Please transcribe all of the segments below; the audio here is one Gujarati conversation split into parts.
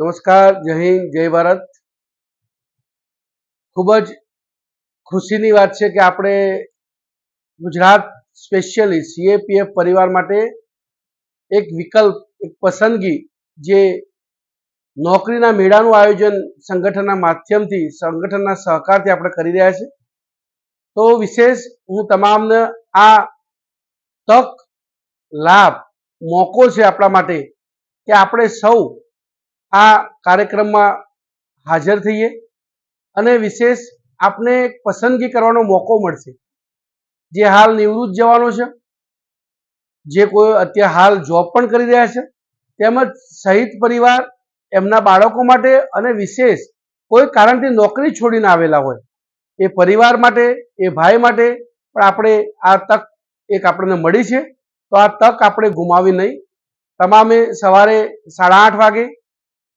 નમસ્કાર, જય હિન્દ, જય ભારત. ખૂબ જ ખુશીની વાત છે કે આપણે ગુજરાત સ્પેશિયલી સીએપીએફ પરિવાર માટે એક વિકલ્પ, એક પસંદગી જે નોકરીના મેળાનું આયોજન સંગઠનના માધ્યમથી, સંગઠનના સહકારથી આપણે કરી રહ્યા છીએ તો વિશેષ હું તમામને આ તક, લાભ, મોકો છે આપણા માટે કે આપણે સૌ આ કાર્યક્રમમાં હાજર થઈએ અને વિશેષ આપને પસંદગી કરવાનો મોકો મળશે. જે હાલ નિવૃત્ત જવાનો છે, જે કોઈ અત્યારે હાલ જોબ પણ કરી રહ્યા છે, તેમજ શહીદ પરિવાર એમના બાળકો માટે અને વિશેષ કોઈ કારણથી નોકરી છોડીને આવેલા હોય, એ પરિવાર માટે, એ ભાઈ માટે પણ આપણે આ તક એક આપણને મળી છે. તો આ તક આપણે ગુમાવી નહીં. તમામે સવારે સાડા આઠ વાગે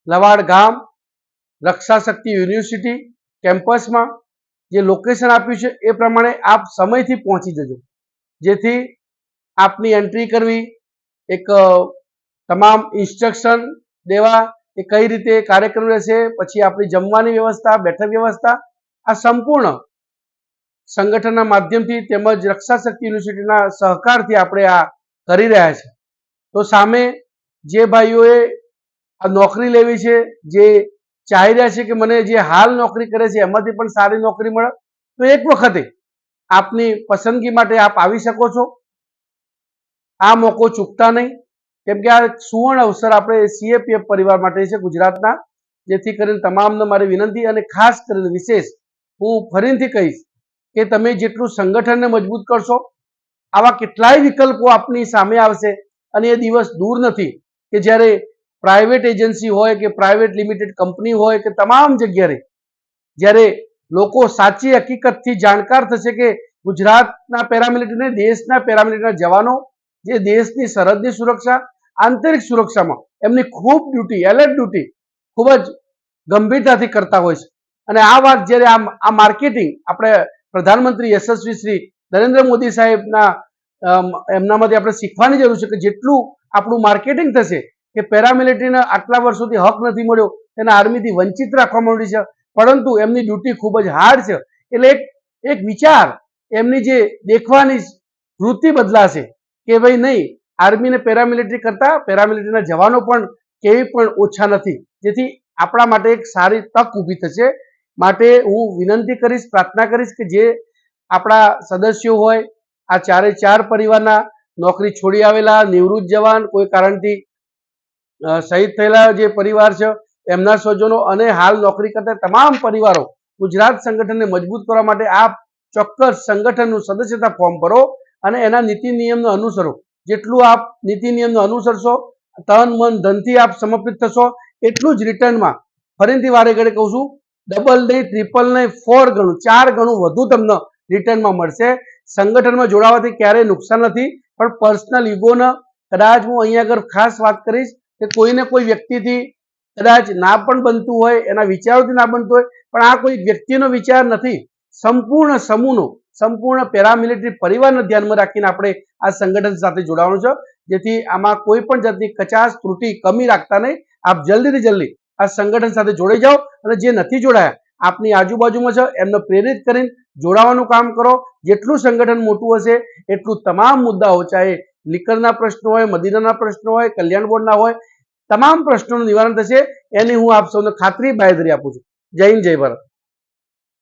લવાડ ગામ રક્ષા શક્તિ યુનિવર્સિટી કેમ્પસમાં જે લોકેશન આપ્યું છે એ પ્રમાણે આપ સમયથી પહોંચી જજો. જેથી આપની એન્ટ્રી કરવી, એક તમામ ઇન્સ્ટ્રક્શન દેવા એ કઈ રીતે કાર્યક્રમ રહેશે, પછી આપણી જમવાની વ્યવસ્થા, બેઠક વ્યવસ્થા, આ સંપૂર્ણ સંગઠનના માધ્યમથી તેમજ રક્ષા શક્તિ યુનિવર્સિટીના સહકારથી આપણે આ કરી રહ્યા છે. તો સામે જે ભાઈઓએ નોકરી લેવી છે, જે ચાહી રહ્યા છે કે મને જે હાલ નોકરી કરે છે, એમાંથી પણ સારી નોકરી મળે, તો એક વખતે આપની પસંદગી માટે આપ આવી શકો છો. આ મોકો ચૂકતા નહીં. કેમ કે આ સુવર્ણ અવસર આપણે સીએપીએફ પરિવાર માટે છે ગુજરાતના, જેથી કરીને તમામને મારી વિનંતી અને ખાસ કરીને વિશેષ હું ફરીથી કહીશ કે તમે જેટલું સંગઠનને મજબૂત કરશો, આવા કેટલાય વિકલ્પો આપની સામે આવશે અને એ દિવસ દૂર નથી કે જ્યારે પ્રાઇવેટ એજન્સી હોય કે પ્રાઇવેટ લિમિટેડ કંપની હોય કે તમામ જગ્યાએ જ્યારે લોકો સાચી હકીકતથી જાણકાર થશે કે ગુજરાતના પેરામિલિટરીને દેશના પેરામિલિટરીના જવાનો, જે દેશની સરહદની સુરક્ષા, આંતરિક સુરક્ષામાં એમની ખૂબ ડ્યુટી, એલર્ટ ડ્યુટી ખૂબ જ ગંભીરતાથી કરતા હોય છે. અને આ વાત જ્યારે આ આ માર્કેટિંગ આપણે પ્રધાનમંત્રી યશસ્વી શ્રી નરેન્દ્ર મોદી સાહેબના એમનામાંથી આપણે શીખવાની જરૂર છે કે જેટલું આપણું માર્કેટિંગ થશે કે પેરામિલિટરીને આટલા વર્ષોથી હક નથી મળ્યો તેને આર્મીથી વંચિત રાખવામાં આવ્યું છે. પરંતુ એમની ડ્યુટી ખૂબ જ હાર્ડ છે. એટલે એક એક વિચાર, એમની જે દેખવાની વૃત્તિ બદલાશે કે ભાઈ નહીં, આર્મીને પેરામિલિટરી કરતાં પેરામિલિટરીના જવાનો પણ કેવી પણ ઓછા નથી. જેથી આપણા માટે એક સારી તક ઊભી થશે. માટે હું વિનંતી કરીશ, પ્રાર્થના કરીશ કે જે આપણા સદસ્યો હોય, આ ચારે ચાર પરિવારના નોકરી છોડી આવેલા, નિવૃત્ત જવાન, કોઈ કારણથી શહીદ થયેલા જે પરિવાર છે, એમના સ્વજનો અને હાલ નોકરી કરતા તમામ પરિવારો ગુજરાત સંગઠનને મજબૂત કરવા માટે આપ ચોક્કસ સંગઠનનું સદસ્યતા ફોર્મ ભરો અને એના નીતિ નિયમનો અનુસરો. જેટલું આપ નીતિ નિયમનો અનુસરશો, તન, મન, ધનથી આપ સમર્પિત થશો, એટલું જ રિટર્નમાં ફરીથી વારે ઘડે કહું છું ડબલ નહીં ટ્રિપલ નહીં ફોર ગણું, ચાર ગણું વધુ તમને રિટર્નમાં મળશે. સંગઠનમાં જોડાવાથી ક્યારેય નુકસાન નથી, પણ પર્સનલ ઈગોના કદાચ હું અહીંયા આગળ ખાસ વાત કરીશ કે કોઈને કોઈ વ્યક્તિથી કદાચ ના પણ બનતું હોય, એના વિચારોથી ના બનતું હોય, પણ આ કોઈ વ્યક્તિનો વિચાર નથી. સંપૂર્ણ સમૂહનો, સંપૂર્ણ પેરામિલિટરી પરિવારને ધ્યાનમાં રાખીને આપણે આ સંગઠન સાથે જોડાવાનું છે. જેથી આમાં કોઈ પણ જાતની કચાશ, ત્રુટી, કમી રાખતા નહીં. આપ જલ્દીથી જલ્દી આ સંગઠન સાથે જોડાઈ જાઓ અને જે નથી જોડાયા, આપની આજુબાજુમાં છે, એમને પ્રેરિત કરીને જોડાવાનું કામ કરો. જેટલું સંગઠન મોટું હશે, એટલું તમામ મુદ્દાઓ ચાહે લીકરના પ્રશ્નો હોય, મદીનાના પ્રશ્નો હોય, કલ્યાણ બોર્ડના હોય, તમામ પ્રશ્નોનું નિવારણ થશે. એની હું આપ સૌને ખાતરી, બાંયધરી આપું છું. જય હિન્દ, જય ભારત.